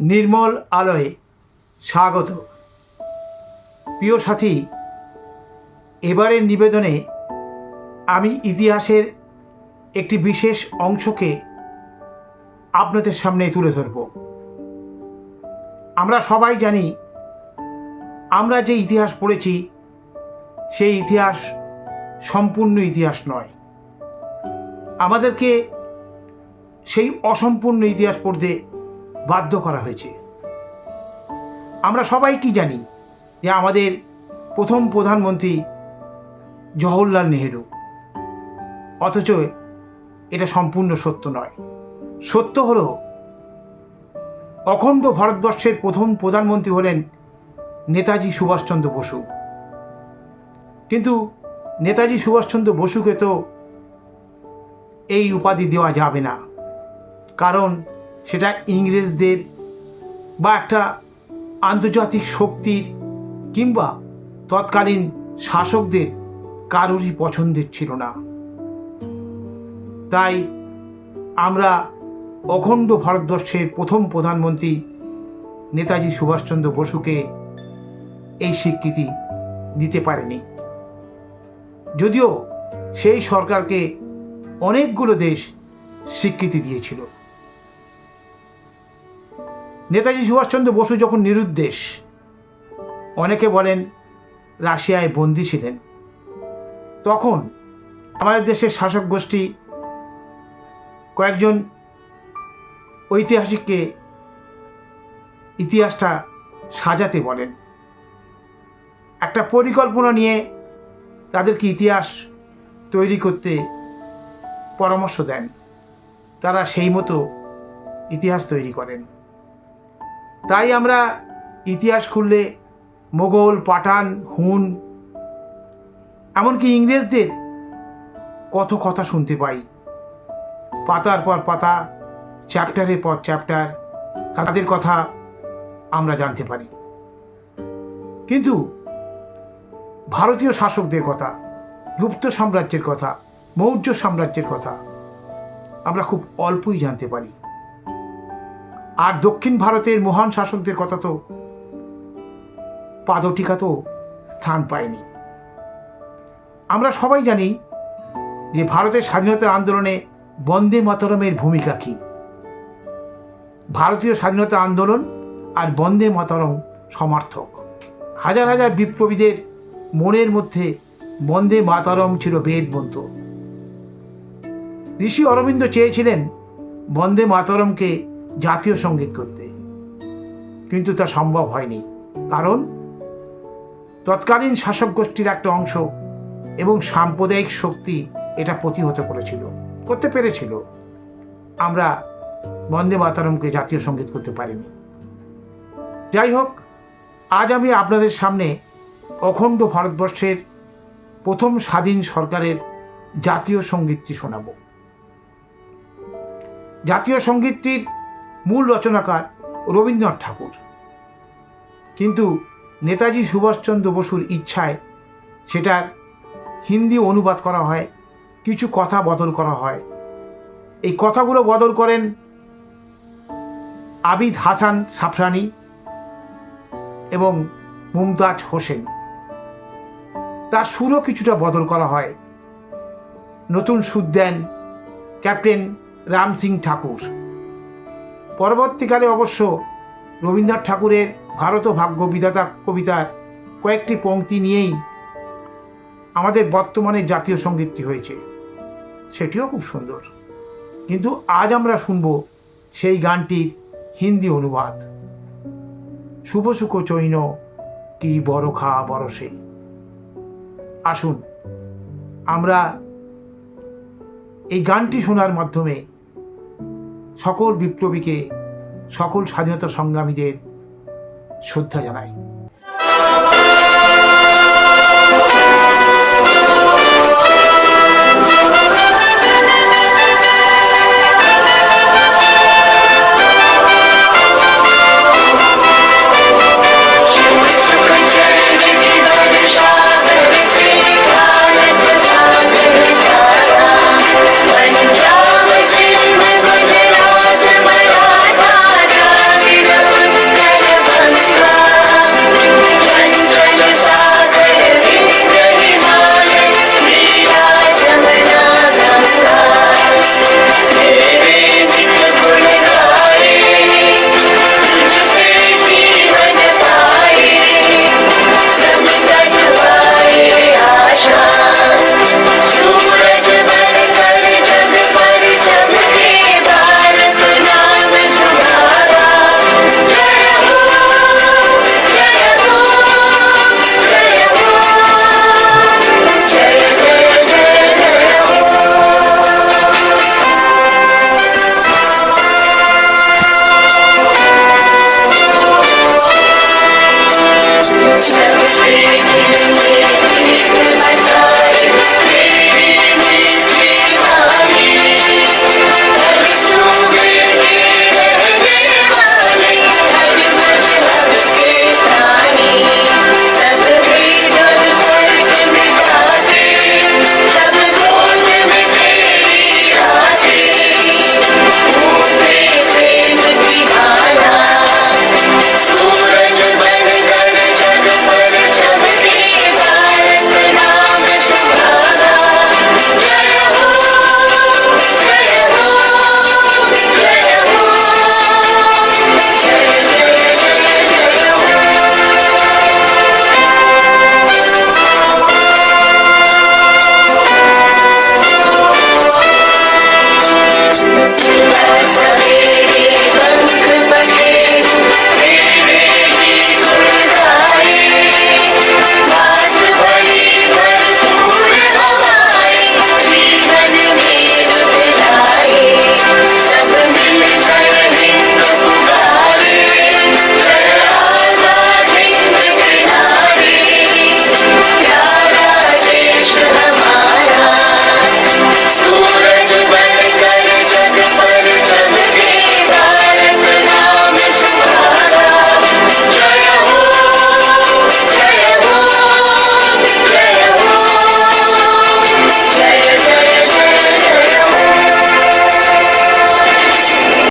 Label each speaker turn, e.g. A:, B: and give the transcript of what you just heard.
A: নির্মল আলোয় স্বাগত। প্রিয় সাথী, এবারের নিবেদনে আমি ইতিহাসের একটি বিশেষ অংশকে আপনাদের সামনে তুলে ধরব। আমরা সবাই জানি, আমরা যে ইতিহাস পড়েছি, সেই ইতিহাস সম্পূর্ণ ইতিহাস নয়। আমাদেরকে সেই অসম্পূর্ণ ইতিহাস পড়তে বাধ্য করা হয়েছে। আমরা সবাই কি জানি যে আমাদের প্রথম প্রধানমন্ত্রী জওহরলাল নেহেরু। অথচ এটা সম্পূর্ণ সত্য নয়। সত্য হলো, অখণ্ড ভারতবর্ষের প্রথম প্রধানমন্ত্রী হলেন নেতাজি সুভাষচন্দ্র বসু। কিন্তু নেতাজি সুভাষচন্দ্র বসুকে তো এই উপাধি দেওয়া যাবে না। কারণ সেটা ইংরেজদের বা একটা আন্তর্জাতিক শক্তির কিংবা তৎকালীন শাসকদের কারোরই পছন্দের ছিল না। তাই আমরা অখণ্ড ভারতবর্ষের প্রথম প্রধানমন্ত্রী নেতাজি সুভাষচন্দ্র বসুকে এই স্বীকৃতি দিতে পারেনি। যদিও সেই সরকারকে অনেকগুলো দেশ স্বীকৃতি দিয়েছিল। নেতাজি সুভাষচন্দ্র বসু যখন নিরুদ্দেশ, অনেকে বলেন রাশিয়ায় বন্দী ছিলেন। তখন আমাদের দেশের শাসক গোষ্ঠী কয়েকজন ঐতিহাসিককে ইতিহাসটা সাজাতে বলেন। একটা পরিকল্পনা নিয়ে তাদেরকে ইতিহাস তৈরি করতে পরামর্শ দেন। তারা সেই মতো ইতিহাস তৈরি করেন। তাই আমরা ইতিহাস খুললে মোগল, পাঠান, হুন, এমনকি ইংরেজদের কত কথা শুনতে পাই। পাতার পর পাতা, চ্যাপ্টারের পর চ্যাপ্টার, তাদের কথা আমরা জানতে পারি। কিন্তু ভারতীয় শাসকদের কথা, গুপ্ত সাম্রাজ্যের কথা, মৌর্য সাম্রাজ্যের কথা আমরা খুব অল্পই জানতে পারি। আর দক্ষিণ ভারতের মহান শাসকদের কথা তো পাদটিকা তো স্থান পায়নি। আমরা সবাই জানি যে ভারতের স্বাধীনতা আন্দোলনে বন্দে মাতরমের ভূমিকা কী। ভারতীয় স্বাধীনতা আন্দোলন আর বন্দে মাতরম সমর্থক। হাজার হাজার বিপ্লবীদের মনের মধ্যে বন্দে মাতরম ছিল বেদ মন্ত্র ঋষি অরবিন্দ চেয়েছিলেন বন্দে মাতরমকে জাতীয় সংগীত করতে। কিন্তু তা সম্ভব হয়নি। কারণ তৎকালীন শাসক গোষ্ঠীর একটা অংশ এবং সাম্প্রদায়িক শক্তি এটা প্রতিহত করেছিল, করতে পেরেছিল। আমরা বন্দে মাতারমকে জাতীয় সংগীত করতে পারিনি। যাই হোক, আজ আমি আপনাদের সামনে অখণ্ড ভারতবর্ষের প্রথম স্বাধীন সরকারের জাতীয় সঙ্গীতটি শোনাব। জাতীয় সঙ্গীতটির রচনাকার রবীন্দ্রনাথ ঠাকুর। কিন্তু নেতাজি সুভাষচন্দ্র বসুর ইচ্ছায় সেটার হিন্দি অনুবাদ করা হয়, কিছু কথা বদল করা হয়। এই কথাগুলো বদল করেন আবিদ হাসান সাফরানি এবং মুমতাজ হোসেন। তার সুরও কিছুটা বদল করা হয়। নতুন সুর দেন ক্যাপ্টেন রাম সিং ঠাকুর। পরবর্তীকালে অবশ্য রবীন্দ্রনাথ ঠাকুরের ভারত ভাগ্য বিধাতা কবিতার কয়েকটি পংক্তি নিয়েই আমাদের বর্তমানে জাতীয় সঙ্গীতটি হয়েছে। সেটিও খুব সুন্দর। কিন্তু আজ আমরা শুনব সেই গানটির হিন্দি অনুবাদ। শুভ সুখ চৈন, কি বড় খা বরসে। আসুন, আমরা এই গানটি শোনার মাধ্যমে সকল বিপ্লবীকে সকল স্বাধীনতা সংগ্রামীদের শ্রদ্ধা জানাই।